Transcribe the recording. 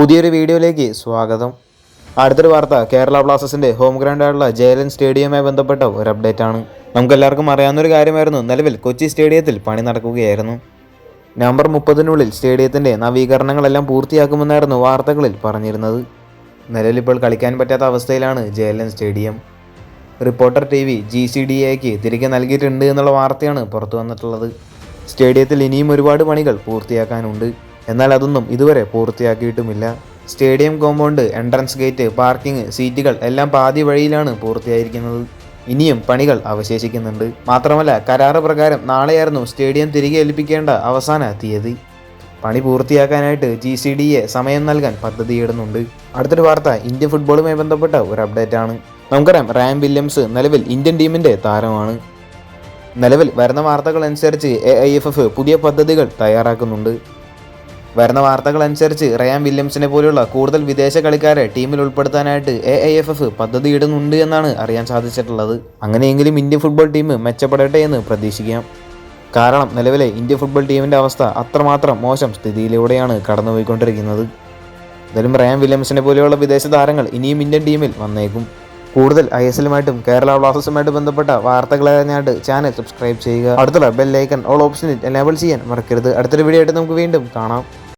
പുതിയൊരു വീഡിയോയിലേക്ക് സ്വാഗതം. അടുത്തൊരു വാർത്ത കേരള ബ്ലാസ്റ്റേഴ്സിന്റെ ഹോം ഗ്രൗണ്ടായിട്ടുള്ള ജയലൻ സ്റ്റേഡിയവുമായി ബന്ധപ്പെട്ട ഒരു അപ്ഡേറ്റ് ആണ്. നമുക്ക് നമുക്കെല്ലാവർക്കും അറിയാവുന്നൊരു കാര്യമായിരുന്നു നിലവിൽ കൊച്ചി സ്റ്റേഡിയത്തിൽ പണി നടക്കുകയായിരുന്നു. നവംബർ മുപ്പതിനുള്ളിൽ സ്റ്റേഡിയത്തിന്റെ നവീകരണങ്ങളെല്ലാം പൂർത്തിയാക്കുമെന്നായിരുന്നു വാർത്തകളിൽ പറഞ്ഞിരുന്നത്. നിലവിൽ ഇപ്പോൾ കളിക്കാൻ പറ്റാത്ത അവസ്ഥയിലാണ് ജയലൻ stadium. Reporter T V G C D എക്ക് തിരികെ നൽകിയിട്ടുണ്ട് എന്നുള്ള വാർത്തയാണ് പുറത്തു വന്നിട്ടുള്ളത് സ്റ്റേഡിയത്തിൽ ഇനിയും ഒരുപാട് പണികൾ പൂർത്തിയാക്കാനുണ്ട്. എന്നാൽ അതൊന്നും ഇതുവരെ പൂർത്തിയാക്കിയിട്ടുമില്ല. Stadium compound entrance gate parking സീറ്റുകൾ എല്ലാം പാതി വഴിയിലാണ് പൂർത്തിയായിരിക്കുന്നത്. ഇനിയും പണികൾ അവശേഷിക്കുന്നുണ്ട്. മാത്രമല്ല കരാറ് പ്രകാരം നാളെയായിരുന്നു സ്റ്റേഡിയം തിരികെ ഏൽപ്പിക്കേണ്ട അവസാന തീയതി. പണി പൂർത്തിയാക്കാനായിട്ട് ജി സി ഡി എ സമയം നൽകാൻ പദ്ധതിയിടുന്നുണ്ട്. അടുത്തൊരു വാർത്ത ഇന്ത്യൻ ഫുട്ബോളുമായി ബന്ധപ്പെട്ട ഒരു അപ്ഡേറ്റ് ആണ് നമുക്കറിയാം റാം വില്യംസ് നിലവിൽ ഇന്ത്യൻ ടീമിന്റെ താരമാണ്. നിലവിൽ വരുന്ന വാർത്തകൾ അനുസരിച്ച് എ ഐ എഫ് എഫ് പുതിയ പദ്ധതികൾ തയ്യാറാക്കുന്നുണ്ട്. വരുന്ന വാർത്തകൾ അനുസരിച്ച് റയാൻ വില്യംസിനെ പോലെയുള്ള കൂടുതൽ വിദേശ കളിക്കാരെ ടീമിൽ ഉൾപ്പെടുത്താനായിട്ട് എ ഐ എഫ് എഫ് പദ്ധതി ഇടുന്നുണ്ട് എന്നാണ് അറിയാൻ സാധിച്ചിട്ടുള്ളത്. അങ്ങനെയെങ്കിലും ഇന്ത്യൻ ഫുട്ബോൾ ടീം മെച്ചപ്പെടട്ടെ എന്ന് പ്രതീക്ഷിക്കാം. കാരണം നിലവിലെ ഇന്ത്യൻ ഫുട്ബോൾ ടീമിന്റെ അവസ്ഥ അത്രമാത്രം മോശം സ്ഥിതിയിലൂടെയാണ് കടന്നുപോയിക്കൊണ്ടിരിക്കുന്നത്. എന്തായാലും റയാൻ വില്യംസിനെ പോലെയുള്ള വിദേശ താരങ്ങൾ ഇനിയും ഇന്ത്യൻ ടീമിൽ വന്നേക്കും. കൂടുതൽ ഐ എസ് എല്ലുമായിട്ടും കേരള ബ്ലാസ്റ്റേഴ്സുമായിട്ട് ബന്ധപ്പെട്ട വാർത്തകൾ അറിഞ്ഞായിട്ട് ചാനൽ സബ്സ്ക്രൈബ് ചെയ്യുക. അടുത്തുള്ള ബെൽ ഐക്കൺ ഓൾ ഓപ്ഷനിൽ എനേബിൾ ചെയ്യാൻ മറക്കരുത്. അടുത്തൊരു വീഡിയോ ആയിട്ട് നമുക്ക് വീണ്ടും കാണാം.